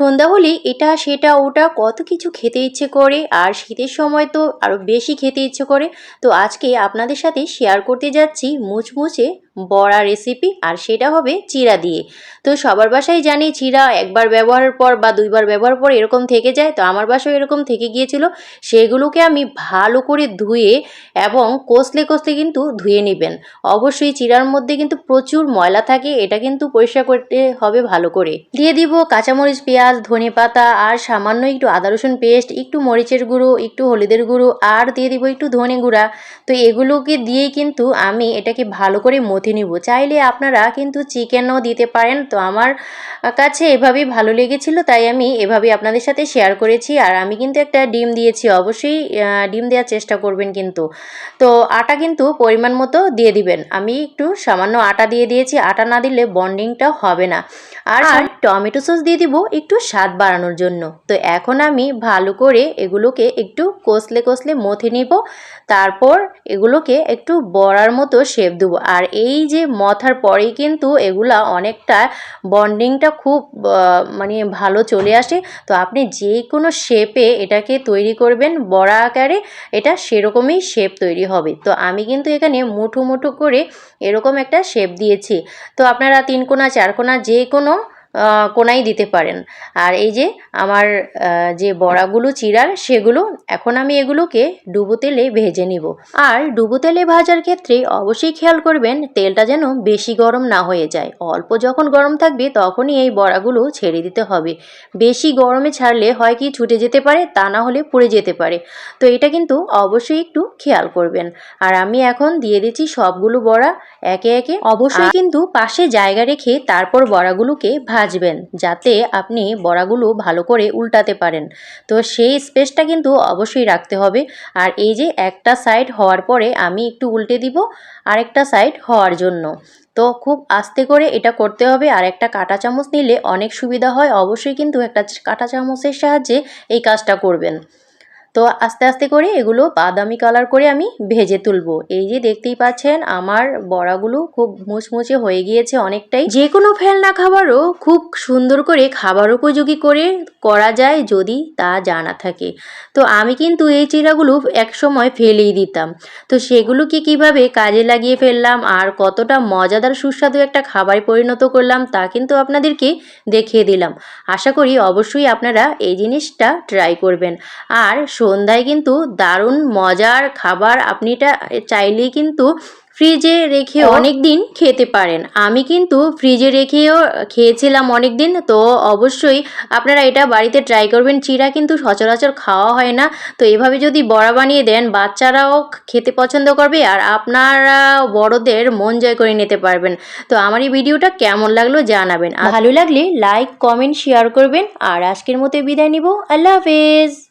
সন্ধ্যা হলে এটা, সেটা, ওটা কত কিছু খেতে ইচ্ছে করে আর শীতের সময় তো আরও বেশি খেতে ইচ্ছে করে। তো আজকে আপনাদের সাথে শেয়ার করতে যাচ্ছি মুচমুচে বড়া রেসিপি আর সেটা হবে চিরা দিয়ে। তো সবার বাসায় জানি চিরা একবার ব্যবহারের পর বা দুইবার ব্যবহার পর এরকম থেকে যায়, তো আমার বাসায় এরকম থেকে গিয়েছিল। সেগুলোকে আমি ভালো করে ধুয়ে এবং কষলে কষলে কিন্তু ধুয়ে নেবেন। অবশ্যই চিরার মধ্যে কিন্তু প্রচুর ময়লা থাকে, এটা কিন্তু পরিষ্কার করতে হবে ভালো করে। দিয়ে দিব কাঁচামরিচ, পেঁয়াজ ধনে পাতা আর সামান্য একটু আদা, রসুন পেস্ট, একটু মরিচের গুঁড়ো, একটু হলুদের গুঁড়ো, আর দিয়ে দিব একটু ধনে গুঁড়া। তো এগুলোকে দিয়েই কিন্তু আমি এটাকে ভালো করে মথে নিব। চাইলে আপনারা কিন্তু চিকেনও দিতে পারেন। তো আমার কাছে এভাবেই ভালো লেগেছিল তাই আমি এভাবে আপনাদের সাথে শেয়ার করেছি। আর আমি কিন্তু একটা ডিম দিয়েছি অবশ্যই ডিম দেওয়ার চেষ্টা করবেন কিন্তু। তো আটা কিন্তু পরিমাণ মতো দিয়ে দিবেন। আমি একটু সামান্য আটা দিয়ে দিয়েছি। আটা না দিলে বন্ডিংটা হবে না। আর আর টমেটো সস দিয়ে দিব একটু স্বাদ বাড়ানোর জন্য। তো এখন আমি ভালো করে এগুলোকে একটু কষলে কষলে মথে নিব। তারপর এগুলোকে একটু বড়ার মতো শেপ দেবো। আর এই যে মথার পরেই কিন্তু এগুলা অনেকটা বন্ডিংটা খুব মানে ভালো চলে আসে। তো আপনি যে কোনো শেপে এটাকে তৈরি করবেন, বড়া আকারে এটা সেরকমই শেপ তৈরি হবে। তো আমি কিন্তু এখানে মুঠো মুঠো করে এরকম একটা শেপ দিয়েছি। তো আপনারা তিন কোনা, চার কোনা যে কোনো কোনাই দিতে পারেন। আর এই যে আমার যে বড়াগুলো চিরার সেগুলো এখন আমি এগুলোকে ডুবো তেলে ভেজে নিব। আর ডুবো তেলে ভাজার ক্ষেত্রে অবশ্যই খেয়াল করবেন তেলটা যেন বেশি গরম না হয়ে যায়। অল্প যখন গরম থাকবে তখনই এই বড়াগুলো ছেড়ে দিতে হবে। বেশি গরমে ছাড়লে হয় কি ছুটে যেতে পারে তা না হলে পুড়ে যেতে পারে। তো এটা কিন্তু অবশ্যই একটু খেয়াল করবেন। আর আমি এখন দিয়ে দিচ্ছি সবগুলো বড়া একে একে। অবশ্যই কিন্তু পাশে জায়গা রেখে তারপর বড়াগুলোকে ভাজবেন যাতে আপনি বড়াগুলো ভালো করে উল্টাতে পারেন। তো সেই স্পেসটা কিন্তু অবশ্যই রাখতে হবে। আর এই যে একটা সাইড হওয়ার পরে আমি একটু উল্টে দিব আরেকটা সাইড হওয়ার জন্য। তো খুব আস্তে করে এটা করতে হবে। আর একটা কাঁটা চামচ নিলে অনেক সুবিধা হয়। অবশ্যই কিন্তু একটা কাঁটা চামচের সাহায্যে এই কাজটা করবেন। তো আস্তে আস্তে করে এগুলো বাদামি কালার করে আমি ভেজে তুলবো। এই যে দেখতেই পাচ্ছেন, আমার বড়াগুলো খুব মুচমুচে হয়ে গিয়েছে অনেকটাই। যে কোনো ফেলনা খাবারও খুব সুন্দর করে খাবার উপযোগী করে করা যায় যদি তা জানা থাকে। তো আমি কিন্তু এই চিরাগুলো একসময় ফেলেই দিতাম। তো সেগুলোকে কীভাবে কাজে লাগিয়ে ফেললাম আর কতটা মজাদার সুস্বাদু একটা খাবারে পরিণত করলাম তা কিন্তু আপনাদেরকে দেখিয়ে দিলাম। আশা করি অবশ্যই আপনারা এই জিনিসটা ট্রাই করবেন। আর সন্ধ্যায় কিন্তু দারুণ মজার খাবার আপনি এটা চাইলেই কিন্তু ফ্রিজে রেখে অনেক দিন খেতে পারেন। আমি কিন্তু ফ্রিজে রেখেও খেয়েছিলাম অনেক দিন তো অবশ্যই আপনারা এটা বাড়িতে ট্রাই করবেন। চিরা কিন্তু সচরাচর খাওয়া হয় না তো এভাবে যদি বড়া বানিয়ে দেন বাচ্চারাও খেতে পছন্দ করবে আর আপনারা বড়দের মন জয় করে নিতে পারবেন। তো আমার এই ভিডিওটা কেমন লাগল জানাবেন। ভালো লাগলে লাইক কমেন্ট শেয়ার করবেন। আর আজকের মতো বিদায় নিব। আল্লাহ হাফেজ।